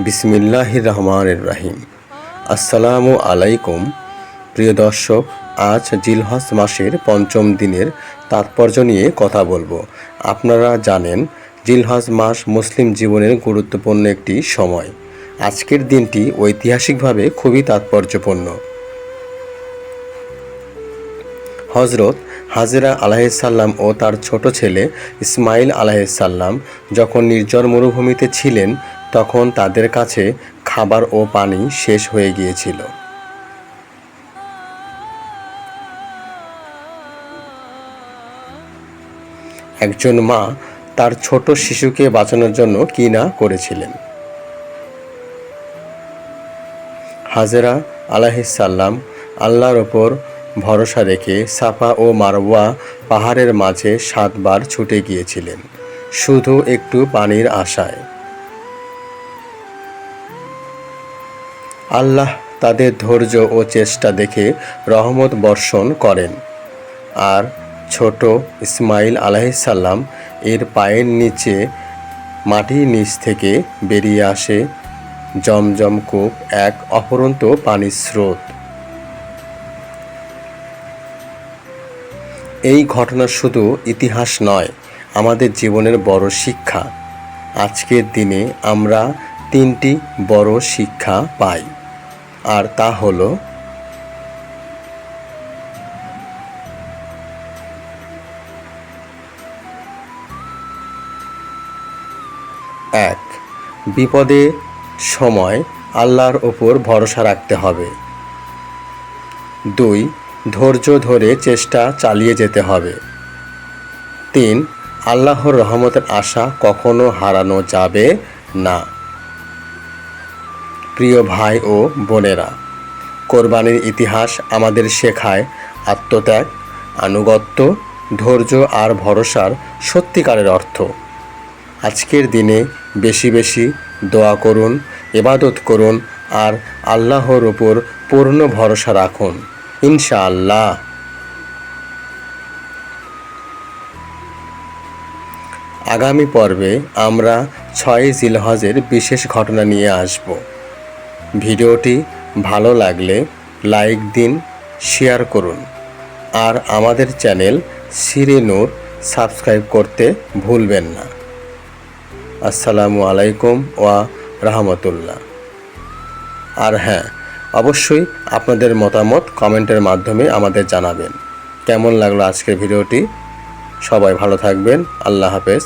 বিসমিল্লাহির রহমানির রাহিম আসসালামু আলাইকুম। প্রিয় দর্শক, আজ জিলহজ মাসের পঞ্চম দিনের তাৎপর্য নিয়ে কথা বলব। আপনারা জানেন, জিলহজ মাস মুসলিম জীবনের গুরুত্বপূর্ণ একটি সময়। আজকের দিনটি ঐতিহাসিকভাবে খুবই তাৎপর্যপূর্ণ। হজরত হাজেরা আলাহিসাল্লাম ও তার ছোট ছেলে ইসমাইল আলাহিসাল্লাম যখন নির্জন মরুভূমিতে ছিলেন তখন তাদের কাছে খাবার ও পানি শেষ হয়ে গিয়েছিল। একজন মা তার ছোট শিশুকে বাঁচানোর জন্য কি না করেছিলেন। হাজেরা আলাহিসাল্লাম আল্লাহর ওপর ভরসা রেখে সাফা ও মারওয়া পাহাড়ের মাঝে সাতবার ছুটে গিয়েছিলেন, শুধু একটু পানির আশায়। আল্লাহ তাদের ধৈর্য ও চেষ্টা দেখে রহমত বর্ষণ করেন। আর ছোট ইসমাইল আলাহিসাল্লাম এর পায়ের নিচে মাটির নিচ থেকে বেরিয়ে আসে। জমজম কূপ এক অপরন্ত পানির স্রোত। এই ঘটনা শুধু ইতিহাস নয়, আমাদের জীবনের বড় শিক্ষা। আজকের দিনে আমরা তিনটি বড় শিক্ষা পাই। আর তা হলো, এক, বিপদে সময় আল্লাহর ওপর ভরসা রাখতে হবে। দুই, ধৈর্য ধরে চেষ্টা চালিয়ে যেতে হবে। তিন, আল্লাহর রহমতের আশা কখনো হারানো যাবে না। প্রিয় ভাই ও বোনেরা, কোরবানির ইতিহাস আমাদের শেখায় আত্মত্যাগ, আনুগত্য, ধৈর্য আর ভরসার সত্যিকারের অর্থ। আজকের দিনে বেশি বেশি দোয়া করুন এবাদত করুন আর আল্লাহর ওপর পূর্ণ ভরসা রাখুন, ইনশাআল্লাহ। আগামী পর্বে আমরা ছয় জিলহজের বিশেষ ঘটনা নিয়ে আসব। ভিডিওটি ভালো লাগলে লাইক দিন, শেয়ার করুন। আর আমাদের চ্যানেল সিরে নূর সাবস্ক্রাইব করতে ভুলবেন না। আসসালামু আলাইকুম ওয়া রাহমাতুল্লাহ। আর হ্যাঁ অবশ্যই আপনাদের মতামত কমেন্টের মাধ্যমে আমাদের জানাবেন। কেমন লাগল আজকের ভিডিওটি? সবাই ভালো থাকবেন। আল্লাহ হাফেজ।